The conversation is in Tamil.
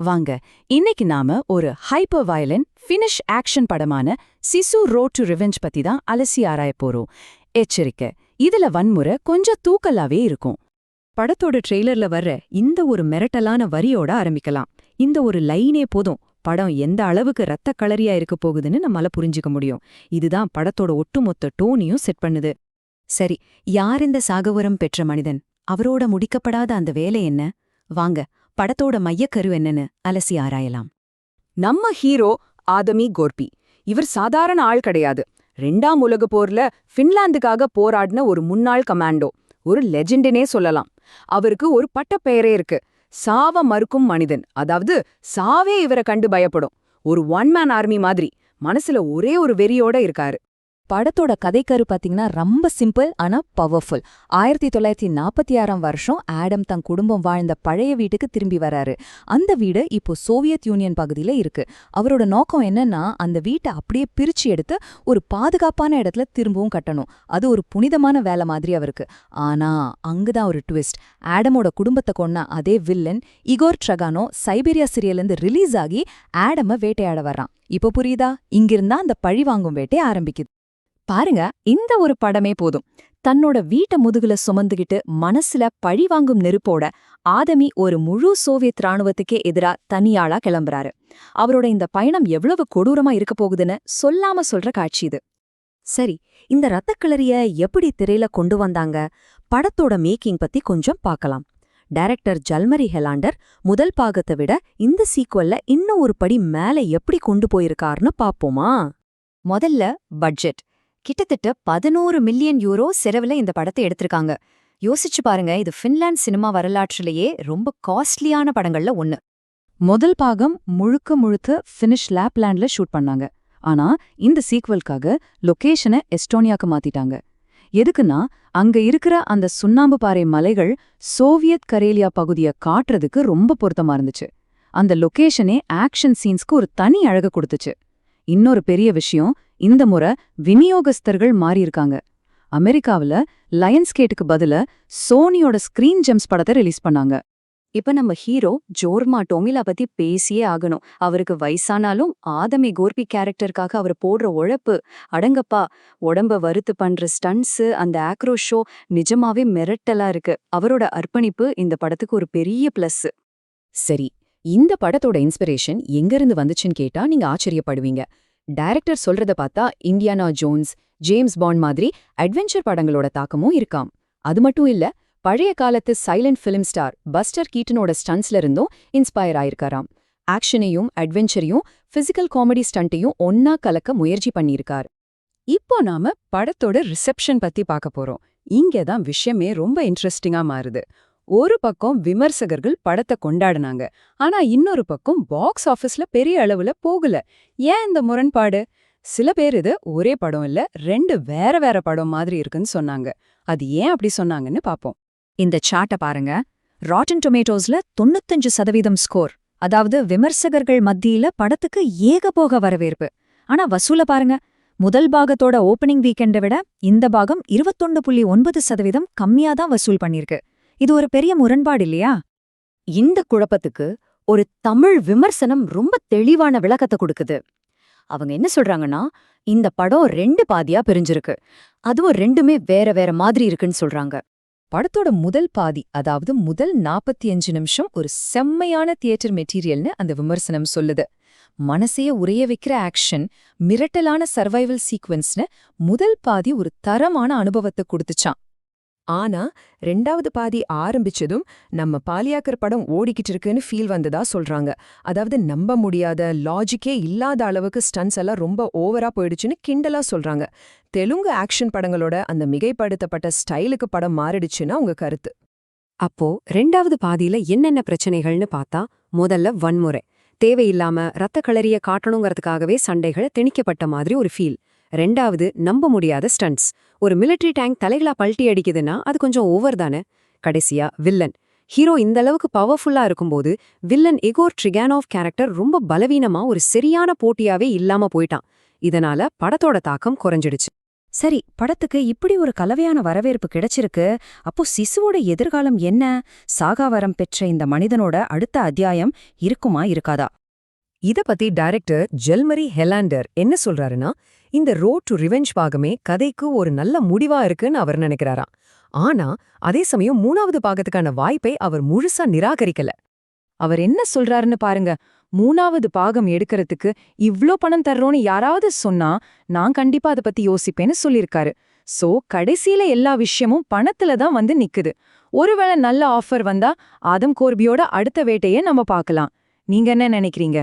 வாங்க இன்னைக்கு நாம ஒரு ஹைப்பர் வயலன் ஃபினிஷ் ஆக்ஷன் படமான சிசு ரோட் டு ரிவெஞ்ச் பத்தி தான் அலசி ஆராயப் போறோம். எச்சரிக்கை இதுல வன்முறை கொஞ்சம் தூக்கலாவே இருக்கும். படத்தோட ட்ரெய்லர்ல வர்ற இந்த ஒரு மிரட்டலான வரியோட ஆரம்பிக்கலாம். இந்த ஒரு லைனே போதும். படம் எந்த அளவுக்கு ரத்த களரியா இருக்க போகுதுன்னு நம்மால புரிஞ்சுக்க முடியும். இதுதான் படத்தோட ஒட்டுமொத்த டோனியும் செட் பண்ணுது. சரி யார் இந்த சாகவரம் பெற்ற மனிதன்? அவரோட முடிக்கப்படாத அந்த வேலை என்ன? வாங்க படத்தோட மையக்கரு என்னன்னு அலசி ஆராயலாம். நம்ம ஹீரோ ஆதமி கோர்பி. இவர் சாதாரண ஆள் கிடையாது. ரெண்டாம் உலக போர்ல ஃபின்லாந்துக்காக போராடின ஒரு முன்னாள் கமாண்டோ ஒரு லெஜெண்டுனே சொல்லலாம். அவருக்கு ஒரு பட்டப்பெயரே இருக்கு. சாவ மறுக்கும் மனிதன் அதாவது சாவே இவரை கண்டு பயப்படும். ஒரு ஒன் மேன் ஆர்மி மாதிரி மனசுல ஒரே ஒரு வெறியோட இருக்காரு. படத்தோட கதைக்கரு பாத்தீங்கன்னா ரொம்ப சிம்பிள் ஆனா பவர்ஃபுல் ஆயிரத்தி தொள்ளாயிரத்தி நாற்பத்தி ஆறாம் வருஷம் ஆடம் தன் குடும்பம் வாழ்ந்த பழைய வீட்டுக்கு திரும்பி வராரு. அந்த வீடு இப்போ சோவியத் யூனியன் பகுதியில இருக்கு. அவரோட நோக்கம் என்னன்னா அந்த வீட்டை அப்படியே பிரிச்சு எடுத்து ஒரு பாதுகாப்பான இடத்துல திரும்பவும் கட்டணும். அது ஒரு புனிதமான வேலை மாதிரி அவருக்கு. ஆனா அங்குதான் ஒரு ட்விஸ்ட் ஆடமோட குடும்பத்தை கொண்ட அதே வில்லன் இகோர் ட்ரகானோ சைபீரியா சிரியலேருந்து ரிலீஸ் ஆகி ஆடம வேட்டையாட வர்றான். இப்போ புரியுதா? இங்கிருந்தா அந்த பழி வாங்கும் வேட்டை ஆரம்பிக்குது. பாருங்க இந்த ஒரு படமே போதும். தன்னோட வீட்டை முதுகுல சுமந்துகிட்டு மனசுல பழிவாங்கும் நெருப்போட ஆதமி ஒரு முழு சோவியத் ராணுவத்துக்கே எதிரா தனியாளா கிளம்புறாரு. அவரோட இந்த பயணம் எவ்வளவு கொடூரமா இருக்க போகுதுன்னு சொல்லாம சொல்ற காட்சி இது. சரி இந்த ரத்தக்கிளறிய எப்படி திரையில கொண்டு வந்தாங்க? படத்தோட மேக்கிங் பத்தி கொஞ்சம் பார்க்கலாம். டைரக்டர் ஜல்மரி ஹெலாண்டர் முதல் பாகத்தை விட இந்த சீக்வல்ல இன்னும் ஒரு படி மேல எப்படி கொண்டு போயிருக்காருன்னு பாப்போமா முதல்ல பட்ஜெட். கிட்டத்தட்ட பதினோரு மில்லியன் யூரோ செலவுல இந்த படத்தை எடுத்திருக்காங்க. யோசிச்சு பாருங்க இது ஃபின்லாந்து சினிமா வரலாற்றிலேயே ரொம்ப காஸ்ட்லியான படங்கள்ல ஒன்னு முதல் பாகம் முழுக்க முழுக்க ஃபினிஷ் லேப்லேண்ட்ல ஷூட் பண்ணாங்க. ஆனா இந்த சீக்வல்காக லொகேஷனை எஸ்டோனியாக்கு மாத்திட்டாங்க. எதுக்குன்னா அங்க இருக்கிற அந்த சுண்ணாம்பு பாறை மலைகள் சோவியத் கரேலியா பகுதிய காட்டுறதுக்கு ரொம்ப பொருத்தமா இருந்துச்சு. அந்த லொகேஷனே ஆக்ஷன் சீன்ஸ்க்கு ஒரு தனி அழக கொடுத்துச்சு. இன்னொரு பெரிய விஷயம் இந்த முறை விநியோகஸ்தர்கள் மாறியிருக்காங்க. அமெரிக்காவுல லயன்ஸ்கேட்டுக்கு பதில சோனியோட ஸ்கிரீன் ஜெம்ஸ் படத்தை ரிலீஸ் பண்ணாங்க. இப்ப நம்ம ஹீரோ ஜோர்மா டோமிலா பத்தி பேசியே ஆகணும். அவருக்கு வயசானாலும் ஆதமி கோர்பி கேரக்டருக்காக அவர் போடுற உழைப்பு அடங்கப்பா உடம்ப வறுத்து பண்ற ஸ்டன்ஸ் அந்த ஆக்ரோ ஷோ நிஜமாவே மிரட்டலா இருக்கு. அவரோட அர்ப்பணிப்பு இந்த படத்துக்கு ஒரு பெரிய பிளஸ் சரி இந்த படத்தோட இன்ஸ்பிரேஷன் எங்கிருந்து வந்துச்சுன்னு கேட்டா நீங்க ஆச்சரியப்படுவீங்க. டைரக்டர் சொல்றத பார்த்தா இந்தியானா ஜோன்ஸ் ஜேம்ஸ் பாண்ட் மாதிரி அட்வென்ச்சர் படங்களோட தாக்கமும் இருக்காம். அது மட்டும் இல்ல பழைய காலத்து சைலண்ட் ஃபிலிம் ஸ்டார் பஸ்டர் கீட்டனோட ஸ்டன்ஸ்ல இருந்தும் இன்ஸ்பயர் ஆயிருக்காராம். ஆக்ஷனையும் அட்வென்ச்சரையும் பிசிக்கல் காமெடி ஸ்டண்ட்டையும் ஒன்னா கலக்க முயற்சி பண்ணியிருக்கார். இப்போ நாம படத்தோட ரிசெப்ஷன் பத்தி பார்க்க போறோம். இங்க தான் விஷயமே ரொம்ப இன்ட்ரெஸ்டிங்கா மாறுது. ஒரு பக்கம் விமர்சகர்கள் படத்தை கொண்டாடினாங்க. ஆனா இன்னொரு பக்கம் பாக்ஸ் ஆபீஸ்ல பெரிய அளவுல போகல. ஏன் இந்த முரண்பாடு? சில பேர் இது ஒரே படம் இல்ல ரெண்டு வேற வேற படம் மாதிரி இருக்குன்னு சொன்னாங்க. அது ஏன் அப்படி சொன்னாங்கன்னு பாப்போம். இந்த சாட்டை பாருங்க. ராட்டன் டொமேட்டோஸ்ல தொண்ணூத்தஞ்சு சதவீதம் ஸ்கோர் அதாவது விமர்சகர்கள் மத்தியில படத்துக்கு ஏகபோக வரவேற்பு. ஆனா வசூல பாருங்க. முதல் பாகத்தோட ஓப்பனிங் வீக்கெண்டை விட இந்த பாகம் இருபத்தொன்னு புள்ளி ஒன்பது சதவீதம் கம்மியா தான் வசூல் பண்ணிருக்கு இது ஒரு பெரிய முரண்பாடு இல்லையா? இந்த குழப்பத்துக்கு ஒரு தமிழ் விமர்சனம் ரொம்ப தெளிவான விளக்கத்தை கொடுக்குது. அவங்க என்ன சொல்றாங்கன்னா இந்த படம் ரெண்டு பாதியா பிரிஞ்சிருக்கு. அதுவும் ரெண்டுமே வேற வேற மாதிரி இருக்குன்னு சொல்றாங்க. படத்தோட முதல் பாதி அதாவது முதல் நாற்பத்தி அஞ்சு நிமிஷம் ஒரு செம்மையான தியேட்டர் மெட்டீரியல்னு அந்த விமர்சனம் சொல்லுது. மனசைய உரைய வைக்கிற ஆக்ஷன் மிரட்டலான சர்வைவல் சீக்வன்ஸ்னு முதல் பாதி ஒரு தரமான அனுபவத்தை கொடுத்துச்சான் ஆனா ரெண்டாவது பாதி ஆரம்பிச்சதும் நம்ம பாலியாக்கர் படம் ஓடிக்கிட்டு இருக்குன்னு ஃபீல் வந்ததா சொல்றாங்க. அதாவது நம்ப முடியாத லாஜிக்கே இல்லாத அளவுக்கு ஸ்டன்ஸ் எல்லாம் ரொம்ப ஓவரா போயிடுச்சுன்னு கிண்டலா சொல்றாங்க. தெலுங்கு ஆக்ஷன் படங்களோட அந்த மிகைப்படுத்தப்பட்ட ஸ்டைலுக்கு படம் மாறிடுச்சுன்னா உங்க கருத்து? அப்போ ரெண்டாவது பாதியில என்னென்ன பிரச்சனைகள்னு பார்த்தா முதல்ல வன்முறை. தேவையில்லாம ரத்த களரிய காட்டணுங்கிறதுக்காகவே சண்டைகள் திணிக்கப்பட்ட மாதிரி ஒரு ஃபீல் ரெண்டாவது நம்ப முடியாத ஸ்டண்ட்ஸ் ஒரு மிலிட்டரி டேங்க் தலைகளா பல்ட்டி அடிக்குதுன்னா அது கொஞ்சம் ஓவர் தானே? கடைசியா வில்லன் ஹீரோ இந்த அளவுக்கு பவர்ஃபுல்லா இருக்கும்போது வில்லன் எகோர் ட்ரிகானோவ் கேரக்டர் ரொம்ப பலவீனமா ஒரு சரியான போட்டியாவே இல்லாம போயிட்டான். இதனால படத்தோட தாக்கம் குறைஞ்சிடுச்சு. சரி படத்துக்கு இப்படி ஒரு கலவையான வரவேற்பு கிடைச்சிருக்கு. அப்போ சிசுவோட எதிர்காலம் என்ன? சாகாவரம் பெற்ற இந்த மனிதனோட அடுத்த அத்தியாயம் இருக்குமா இருக்காதா? இத பத்தி டைரக்டர் ஜெல்மரி ஹெலாண்டர் என்ன சொல்றாருன்னா இந்த ரோட் டு ரிவெஞ்ச் பாகமே கதைக்கு ஒரு நல்ல முடிவா இருக்குன்னு அவர் நினைக்கிறாராம். ஆனா அதே சமயம் மூணாவது பாகத்துக்கான வாய்ப்பை அவர் முழுசா நிராகரிக்கல. அவர் என்ன சொல்றாருன்னு பாருங்க. மூணாவது பாகம் எடுக்கறதுக்கு இவ்ளோ பணம் தர்றோன்னு யாராவது சொன்னா நான் கண்டிப்பா அத பத்தி யோசிப்பேன்னு சொல்லிருக்காரு சோ கடைசியில எல்லா விஷயமும் பணத்துல தான் வந்து நிக்குது. ஒருவேளை நல்ல ஆஃபர் வந்தா ஆதம் கோர்பியோட அடுத்த வேட்டையை நம்ம பார்க்கலாம். நீங்க என்ன நினைக்கிறீங்க?